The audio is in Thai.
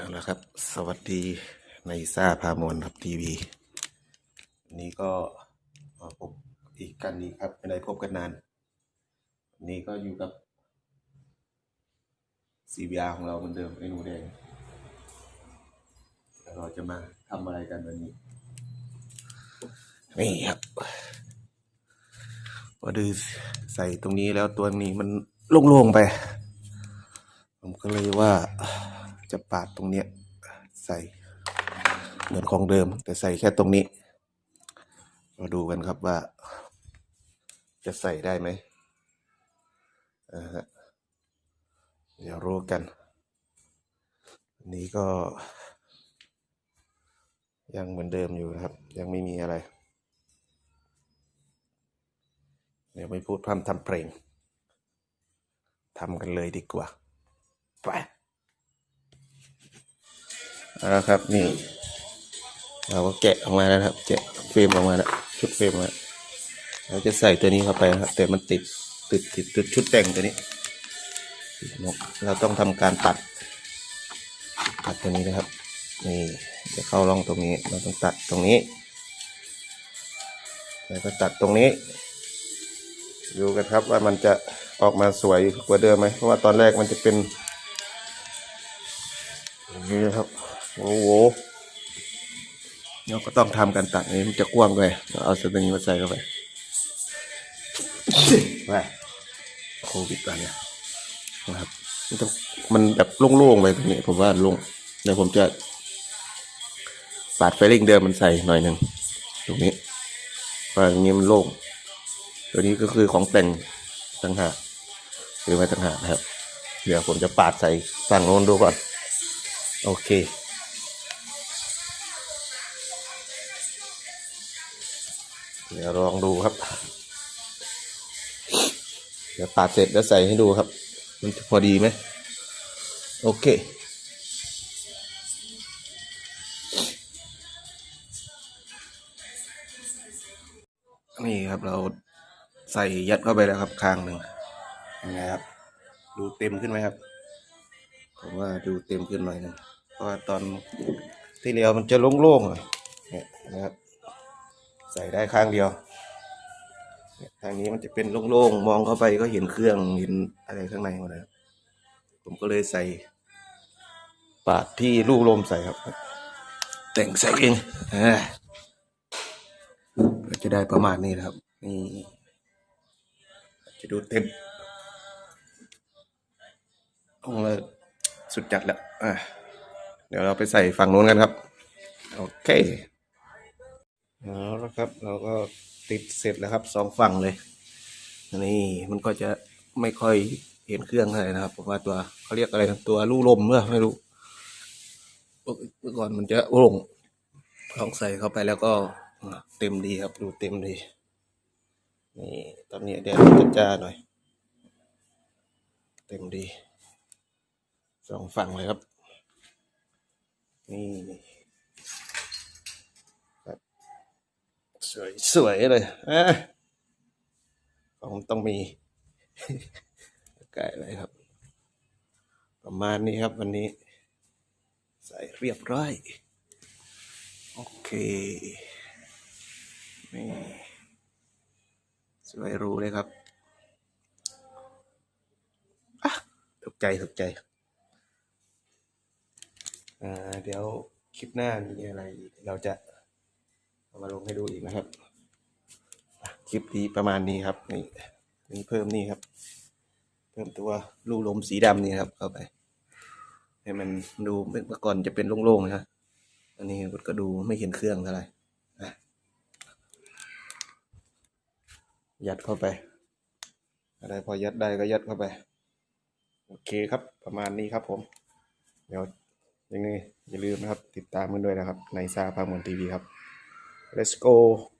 เอาละครับ สวัสดีในซ่าพามวลครับทีวีนี้ก็มาพบอีกกันนี้ครับไม่ได้พบกันนานนี้ก็อยู่กับ CBR ของเราเหมือนเดิมไอ้หนูแดงเราจะมาทำอะไรกันวันนี้นี่ครับพอดูใส่ตรงนี้แล้วตัวนี้มันโล่งๆไป ผมก็เลยว่า จะปาดตรงเนี้ยใส่เหมือนของเดิม แต่ใส่แค่ตรงนี้ มาดูกันครับว่า จะใส่ได้ไหมอ่าเดี๋ยวรู้กัน นี้ก็ ยังเหมือนเดิมอยู่นะครับ ยังไม่มีอะไร เดี๋ยวไม่พูดพร่ำทำเพลงทำกันเลยดีกว่า ไป เอาละครับนี่ เราก็แกะออกมาแล้วครับ แกะเฟรมออกมาแล้วชุดเฟรมมาเราจะใส่ตัวนี้เข้าไปนะครับแต่มันติดติดติดติดชุดแต่งตัวนี้นกเราต้องทำการตัด ตัดตัวนี้นะครับนี่จะเข้าร่องตรงนี้ เราต้องตัดตรงนี้ แล้วก็ตัดตรงนี้ ดูกันครับว่ามันจะออกมาสวยกว่าเดิมไหมเพราะว่าตอนแรกมันจะเป็นอย่างนี้นะครับ โอ้โหเราก็ต้องทำการตัดนี้มันจะกว้างเลยเราเอาสตริงมาใส่เข้าไปไปโควิดตอนเนี้ยนะครับมันต้องมันแบบโล่งๆไปตรงนี้ผมว่าโล่งเดี๋ยวผมจะปาดไฟลิงเดิมมันใส่หน่อยหนึ่งตรงนี้เพราะอย่างนี้มันโล่งตัวนี้ก็คือของแต่งต่างหากซื้อมาต่างหากนะครับ เดี๋ยวผมจะปาดใส่ฝั่งโน้นดูก่อน โอเค เดี๋ยวลองดูครับ เดี๋ยวปาดเสร็จแล้วใส่ให้ดูครับ มันจะพอดีไหมโอเคนี่ครับเราใส่ยัดเข้าไปแล้วครับข้างหนึ่งยังไงครับ ดูเต็มขึ้นไหมครับ ผมว่าดูเต็มขึ้นหน่อยหนึงเพราะว่าตอนที่แล้วมันจะโล่งๆหน่อยเนี่ยนะครับ ใส่ได้ข้างเดียวทางนี้มันจะเป็นโล่งๆ มองเข้าไปก็เห็นเครื่องเห็นอะไรข้างในหมดนะครับผมก็เลยใส่ ปาดที่ลูกลมใส่ครับ แต่งใส่เองก็จะได้ประมาณนี้นะครับ นี่ จะดูเต็มองเลยสุดจัดแล้วเดี๋ยวเราไปใส่ฝั่งนู้นกันครับ โอเค เอาละครับ เราก็ติดเสร็จแล้วครับสองฝั่งเลยนี่มันก็จะไม่ค่อยเห็นเครื่องเท่าไรนะครับเพราะว่าตัวเขาเรียกอะไรนะตัวลูกลมเมื่อไม่รู้เมื่อก่อนมันจะโล่งลองใส่เข้าไปแล้วก็เต็มดีครับ ดูเต็มดีนี่ตอนนี้เดี๋ยวจะจ้าหน่อย เต็มดีสองฝั่งเลยครับ นี่ครับ สวยสวยเลยอะของต้องมีไก่อะไรครับ ประมาณนี้ครับวันนี้ ใส่เรียบร้อย โอเค นี่ สวยรู้เลยครับถูกใจถูกใจ อ่า เดี๋ยวคลิปหน้ามีอะไร เราจะ มาลงให้ดูอีกนะครับ คลิปนี้ประมาณนี้ครับ นี่นี่เพิ่มนี่ครับ เพิ่มตัวลูกลมสีดำนี่ครับ เข้าไป ให้มันดูเมื่อก่อนจะเป็นโล่งๆนะอันนี้ก็ดูไม่เห็นเครื่องเท่าไหร่ยัดเข้าไป อะไรพอยัดได้ก็ยัดเข้าไป โอเคครับ ประมาณนี้ครับผม เดี๋ยวยังไงอย่าลืมนะครับ ติดตามกันด้วยนะครับ ในซาพามอนทีวีครับ let's go